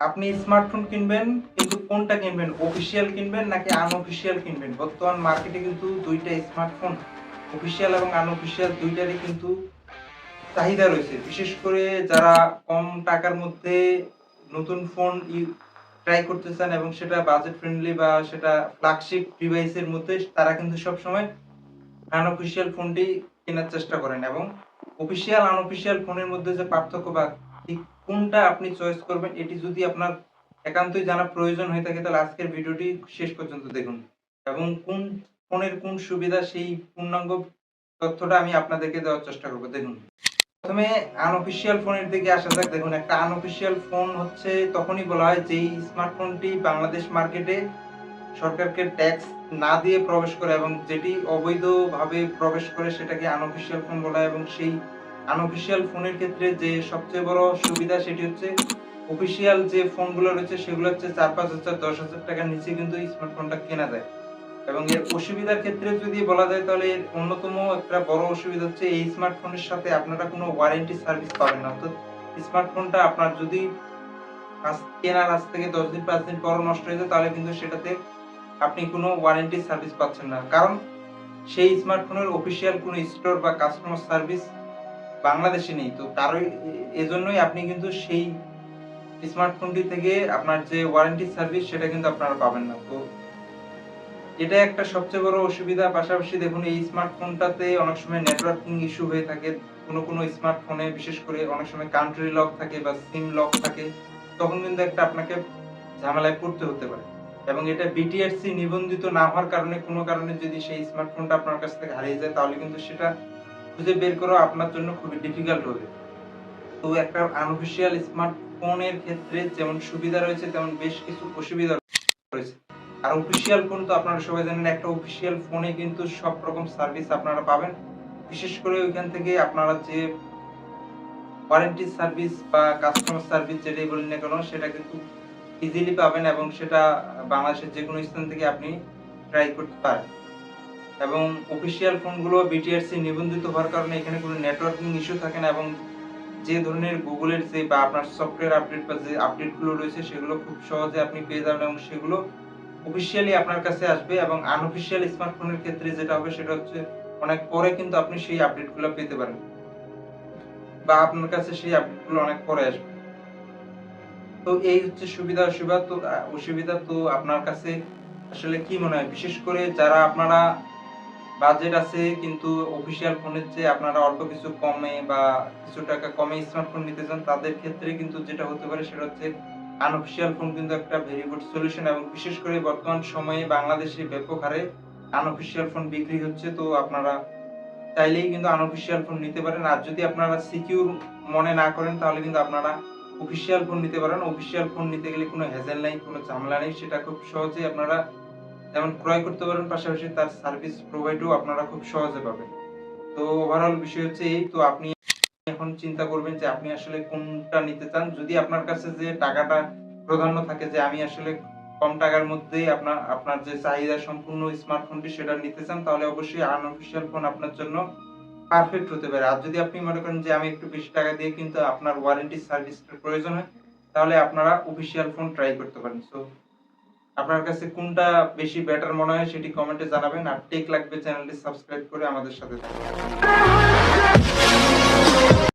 আপনি স্মার্টফোন কিনবেন, কিন্তু কোনটা কিনবেন? অফিসিয়াল কিনবেন নাকি আনঅফিসিয়াল কিনবেন? বর্তমান মার্কেটে কিন্তু দুইটা স্মার্টফোন অফিসিয়াল এবং আনঅফিসিয়াল দুইটারই কিন্তু চাহিদা রয়েছে। বিশেষ করে যারা কম টাকার মধ্যে নতুন ফোন ট্রাই করতে চান এবং সেটা বাজেট ফ্রেন্ডলি বা সেটা ফ্ল্যাগশিপ ডিভাইসের মধ্যে, তারা কিন্তু সব সময় আনঅফিসিয়াল ফোনটি কেনার চেষ্টা করেন এবং অফিসিয়াল আনঅফিসিয়াল ফোনের মধ্যে যে পার্থক্য বা কোনটা আপনি চয়েস করবেন, এটি যদি আপনার একান্তই জানা প্রয়োজন হয়ে থাকে, তাহলে আজকের ভিডিওটি শেষ পর্যন্ত দেখুন। এবং কোন ফোনের কোন সুবিধা, সেই পূর্ণাঙ্গ তথ্যটা আমি আপনাদেরকে দেওয়ার চেষ্টা করব। দেখুন, প্রথমে আনঅফিসিয়াল ফোনের দিকে আসা যাক। দেখুন, একটা আনঅফিসিয়াল ফোন হচ্ছে, তখনই বলা হয় যেই স্মার্টফোনটি বাংলাদেশ মার্কেটে সরকারকে ট্যাক্স না দিয়ে প্রবেশ করে এবং যেটি অবৈধভাবে প্রবেশ করে, সেটাকে আনঅফিসিয়াল ফোন বলা হয় এবং সেই আনঅফিসিয়াল ফোনের ক্ষেত্রে যে সবচেয়ে বড় সুবিধা সেটি হচ্ছে অফিসিয়াল যে ফোনগুলো রয়েছে সেগুলো হচ্ছে চার, পাঁচ হাজার, দশ হাজার টাকার নিচে কিন্তু স্মার্টফোনটা কেনা যায়। এবং এর অসুবিধার ক্ষেত্রে যদি বলা যায় তাহলে এর অন্যতম একটা বড় অসুবিধা হচ্ছে এই স্মার্টফোনের সাথে আপনারা কোনো ওয়ারেন্টি সার্ভিস পাবেন না। অর্থাৎ স্মার্টফোনটা আপনার যদি কেনার আজ থেকে দশ দিন, পাঁচ দিন পর নষ্ট হয়ে যায়, তাহলে কিন্তু সেটাতে আপনি কোনো ওয়ারেন্টি সার্ভিস পাচ্ছেন না। কারণ সেই স্মার্টফোনের অফিসিয়াল কোনো স্টোর বা কাস্টমার সার্ভিস বাংলাদেশে নেই। তো তারই এজন্যই আপনি কিন্তু সেই স্মার্টফোনটি থেকে আপনার যে ওয়ারেন্টি সার্ভিস সেটা কিন্তু আপনারা পাবেন না। তো এটা একটা সবচেয়ে বড় অসুবিধা। পাশাপাশি দেখুন, এই স্মার্টফোনটাতে অনেক সময় নেটওয়ার্কিং ইস্যু হয়ে থাকে। কোনো কোনো স্মার্টফোনে বিশেষ করে অনেক সময় কান্ট্রি লক থাকে বা সিম লক থাকে, তখন কিন্তু একটা আপনাকে ঝামেলায় পড়তে হতে পারে। এবং এটা বিটিআরসি নিবন্ধিত না হওয়ার কারণে, কোনো কারণে যদি সেই স্মার্টফোনটা আপনার কাছ থেকে হারিয়ে যায়, তাহলে কিন্তু সেটা খুঁজে বের করা আপনার জন্য খুবই ডিফিকাল্ট হবে। তো একটা আনঅফিসিয়াল স্মার্টফোনের ক্ষেত্রে যেমন সুবিধা রয়েছে, তেমন বেশ কিছু অসুবিধা রয়েছে। আর অফিসিয়াল ফোন তো আপনারা সবাই জানেন, একটা অফিসিয়াল ফোনে কিন্তু সব রকম সার্ভিস আপনারা পাবেন। বিশেষ করে ওইখান থেকে আপনারা যে ওয়ারেন্টি সার্ভিস বা কাস্টমার সার্ভিস যেটাই বলেন না কেন, সেটা কিন্তু ইজিলি পাবেন এবং সেটা বাংলাদেশের যে কোনো স্থান থেকে আপনি ট্রাই করতে পারেন। এবং অফিসিয়াল ফোনগুলো বিটিআরসি নিবন্ধিত হওয়ার কারণে এখানে কোনো নেটওয়ার্কিং ইস্যু থাকে না এবং যে ধরনের গুগলের যে বা আপনার সফটওয়্যার আপডেট বা যে আপডেটগুলো রয়েছে, সেগুলো খুব সহজে আপনি পেয়ে যাবেন এবং সেগুলো অফিসিয়ালি আপনার কাছে আসবে এবং আনঅফিসিয়াল স্মার্টফোনের ক্ষেত্রে যেটা হবে, সেটা হচ্ছে অনেক পরে কিন্তু আপনি সেই আপডেটগুলো পেতে পারেন বা আপনার কাছে সেই আপডেটগুলো অনেক পরে আসবে। তো এই হচ্ছে সুবিধা অসুবিধা, তো অসুবিধা, তো আপনার কাছে আসলে কি মনে হয়? বিশেষ করে যারা আপনারা বাজেট আছে, কিন্তু অফিসিয়াল ফোনের চেয়ে আপনারা অল্প কিছু কমে বা কিছু টাকা কমে স্মার্টফোন নিতে চান, তাদের ক্ষেত্রে কিন্তু যেটা হতে পারে সেটা হচ্ছে আনঅফিসিয়াল ফোন কিন্তু একটা ভেরি গুড সলিউশন এবং বিশেষ করে বর্তমান সময়ে বাংলাদেশে ব্যাপক হারে আনঅফিসিয়াল ফোন বিক্রি হচ্ছে, তো আপনারা চাইলেই কিন্তু আনঅফিসিয়াল ফোন নিতে পারেন। আর যদি আপনারা সিকিউর মনে না করেন, তাহলে কিন্তু আপনারা অফিসিয়াল ফোন নিতে পারেন। অফিসিয়াল ফোন নিতে গেলে কোনো হ্যাজেল নাই, কোনো ঝামেলা নেই, সেটা খুব সহজেই আপনারা যেমন ক্রয় করতে পারেন, পাশাপাশি তার সার্ভিস প্রোভাইডও আপনারা খুব সহজে পাবেন। তো ওভারঅল বিষয় হচ্ছে এই, তো আপনি এখন চিন্তা করবেন যে আপনি আসলে কোনটা নিতে চান। যদি আপনার কাছে যে টাকাটা প্রাধান্য থাকে যে আমি আসলে কম টাকার মধ্যেই আপনার আপনার যে চাহিদা সম্পূর্ণ স্মার্টফোনটি সেটা নিতে চান, তাহলে অবশ্যই আনঅফিসিয়াল ফোন আপনার জন্য পারফেক্ট হতে পারে। আর যদি আপনি মনে করেন যে আমি একটু বেশি টাকা দিয়ে কিন্তু আপনার ওয়ারেন্টি সার্ভিসের প্রয়োজন হয়, তাহলে আপনারা অফিসিয়াল ফোন ট্রাই করতে পারেন। সো আপনার কাছে কোনটা বেশি বেটার মনে হয় সেটি কমেন্টে জানাবেন আর টেক লাগবে চ্যানেলটি সাবস্ক্রাইব করে আমাদের সাথে থাকবেন